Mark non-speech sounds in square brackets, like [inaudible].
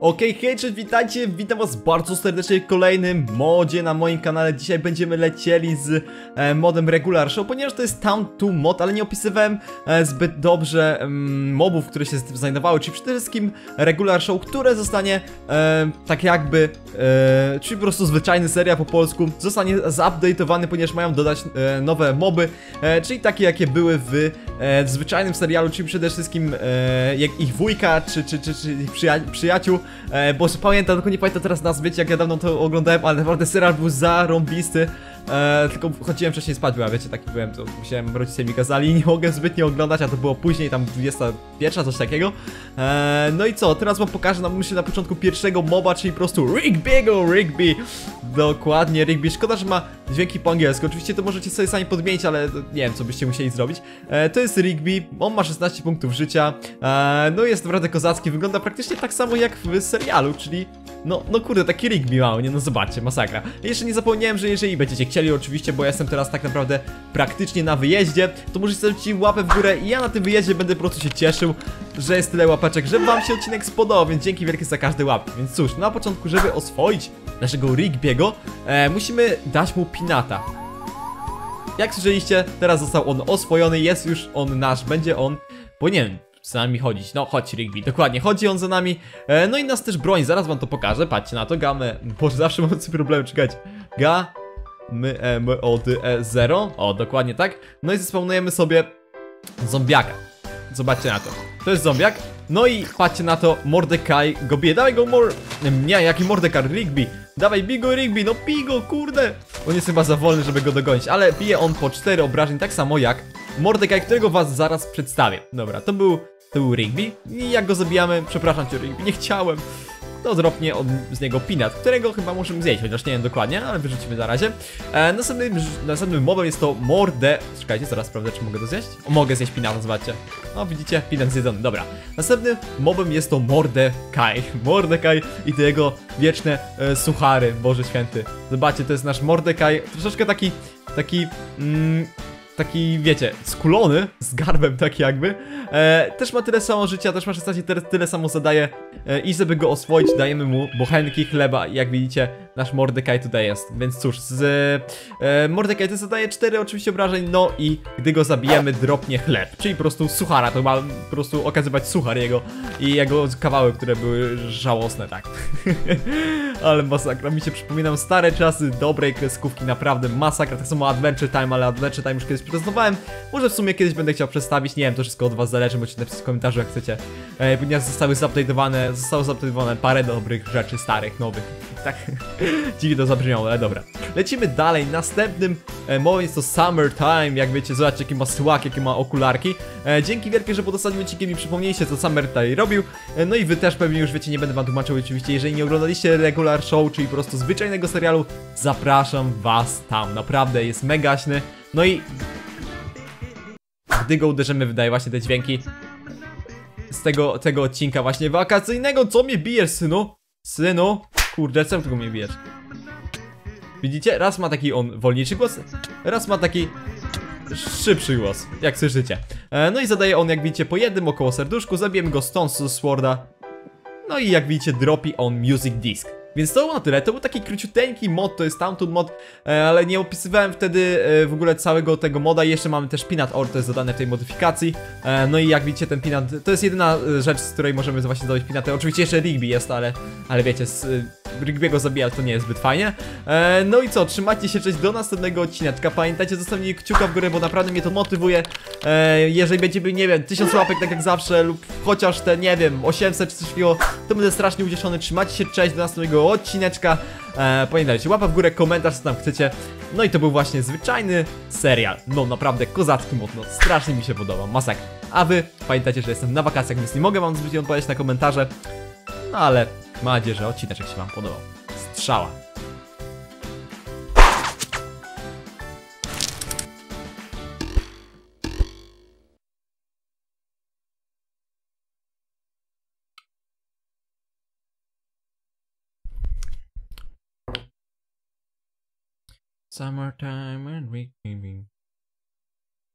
Okej, hej, cześć, witajcie, witam was bardzo serdecznie w kolejnym modzie na moim kanale. Dzisiaj będziemy lecieli z e, modem Regular Show, ponieważ to jest Town 2 mod, ale nie opisywałem e, zbyt dobrze mobów, które się znajdowały Czyli przede wszystkim Regular Show, które zostanie e, tak jakby, e, czyli po prostu zwyczajny seria po polsku Zostanie zupdate'owany, ponieważ mają dodać e, nowe moby, e, czyli takie jakie były w zwyczajnym serialu, czyli przede wszystkim ich wujka, czy, czy, czy, czy przyja przyjaciół E, bo pamiętam, tylko nie pamiętam teraz nazwy, jak ja dawno to oglądałem, ale naprawdę serial był zarąbisty. E, tylko chodziłem wcześniej spać, bo ja wiecie, taki byłem, to musiałem, rodzice mi kazali [laughs] nie mogłem zbytnio oglądać, a to było później, tam 21, coś takiego. E, no i co, teraz wam pokażę, no myślę na początku pierwszego moba, czyli po prostu Rigby'ego, Rigby. Dokładnie, Rigby. Szkoda, że ma dźwięki po angielsku. Oczywiście to możecie sobie sami podmienić, ale nie wiem, co byście musieli zrobić. E, to jest Rigby, on ma 16 punktów życia. E, no jest naprawdę kozacki, wygląda praktycznie tak samo jak w serialu, czyli no, no kurde, taki Rigby mały, nie no zobaczcie, masakra. Jeszcze nie zapomniałem, że jeżeli będziecie chcieli oczywiście, bo ja jestem teraz tak naprawdę praktycznie na wyjeździe, to możecie zostawić łapę w górę i ja na tym wyjeździe będę po prostu się cieszył, że jest tyle łapeczek, że wam się odcinek spodobał, więc dzięki wielkie za każdy łap. Więc cóż, na początku, żeby oswoić naszego Rigby'ego, e, musimy dać mu pinata. Jak słyszeliście, teraz został on oswojony, jest już on nasz, będzie on, bo nie wiem, za nami chodzić. No, chodź Rigby, dokładnie, chodzi on za nami. E, no i nas też broń, zaraz wam to pokażę, patrzcie na to, gamę, boże, zawsze mam sobie problemy, czekajcie. Ga, my, e, my, o, dy, e, zero, o, dokładnie tak. No i zespawnujemy sobie zombiaka. Zobaczcie na to. To jest zombiak. No i patrzcie na to, Mordekaj go bije. Dawaj go mor... Nie, jaki Mordekar, Rigby. Dawaj, bigo Rigby, no bigo, kurde. On jest chyba za wolny, żeby go dogonić, ale bije on po 4 obrażeń, tak samo jak Mordekaj, którego was zaraz przedstawię. Dobra, to był, to był Rigby. I jak go zabijamy, przepraszam cię Rigby, nie chciałem. To dropnie od, z niego pinat, którego chyba możemy zjeść, chociaż nie wiem dokładnie, ale wyrzucimy na razie. E, następnym, następnym mobem jest to Morde... Czekajcie, zaraz sprawdzę, czy mogę to zjeść. O, mogę zjeść pinata, zobaczcie. No, widzicie, pinat zjedzony, dobra. Następnym mobem jest to Mordekaj. [laughs] Mordekaj i te jego wieczne e, suchary, Boże Święty. Zobaczcie, to jest nasz Mordekaj, troszeczkę taki, taki... Mm, taki, wiecie, skulony, z garbem tak jakby. E, też ma tyle samo życia, też ma 16, tyle, tyle samo zadaje. E, I żeby go oswoić, dajemy mu bochenki, chleba jak widzicie, nasz Mordekaj tutaj jest. Więc cóż, z e, Mordekaj to zadaje 4 oczywiście obrażeń, no i gdy go zabijemy, dropnie chleb. Czyli po prostu suchara, to ma po prostu okazywać suchar jego i jego kawały, które były żałosne, tak. [laughs] ale masakra, mi się przypominam stare czasy dobrej kreskówki, naprawdę masakra. Tak samo Adventure Time, ale Adventure Time już kiedyś prezentowałem. Może w sumie kiedyś będę chciał przedstawić, nie wiem, to wszystko od was zależy, możecie napisać w komentarzu jak chcecie. E, ponieważ zostały zupdate'owane parę dobrych rzeczy, starych, nowych. Tak, [laughs] dziwnie to zabrzmiało, ale dobra. Lecimy dalej, następnym e, mową jest to Summertime, jak wiecie, zobaczcie jaki ma słak, jakie ma okularki. E, dzięki wielkie, że pod ostatnim odcinkiem mi przypomnieliście, co Summer tutaj robił. E, no i wy też pewnie już wiecie, nie będę wam tłumaczył oczywiście, jeżeli nie oglądaliście regular show, czyli po prostu zwyczajnego serialu, zapraszam was tam, naprawdę jest megaśny. No i gdy go uderzymy, wydaje właśnie te dźwięki z tego, tego odcinka właśnie wakacyjnego. Co mnie bijesz, synu? Synu? Kurde, co tylko mnie bijesz? Widzicie? Raz ma taki on wolniejszy głos, raz ma taki szybszy głos, jak słyszycie. E, no i zadaje on, jak widzicie, po jednym około serduszku, zabijemy go stąd z Sworda. No i jak widzicie, dropi on Music Disc. Więc to było na tyle, to był taki króciuteńki mod, to jest tamtun mod, e, ale nie opisywałem wtedy e, w ogóle całego tego moda, jeszcze mamy też Peanut Ore, to jest dodane w tej modyfikacji, e, no i jak widzicie ten Peanut, to jest jedyna rzecz, z której możemy właśnie zdobyć Peanuty, oczywiście jeszcze Rigby jest, ale, ale wiecie, z, Rigby'ego zabijać to nie jest zbyt fajnie, e, no i co, trzymajcie się, cześć, do następnego odcineczka, pamiętajcie, zostawcie kciuka w górę, bo naprawdę mnie to motywuje, e, jeżeli będziemy, nie wiem, 1000 łapek tak jak zawsze, lub chociaż te, nie wiem, 800 czy coś takiego, to będę strasznie ucieszony, trzymajcie się, cześć, do następnego odcineczka. E, pamiętajcie, łapa w górę, komentarz, co tam chcecie. No i to był właśnie zwyczajny serial. No naprawdę kozacki mocno, strasznie mi się podoba, masakra. A wy pamiętajcie, że jestem na wakacjach, więc nie mogę wam zbyt odpowiedzieć na komentarze. No ale mam nadzieję, że odcineczek się wam podobał. Strzała. Summertime and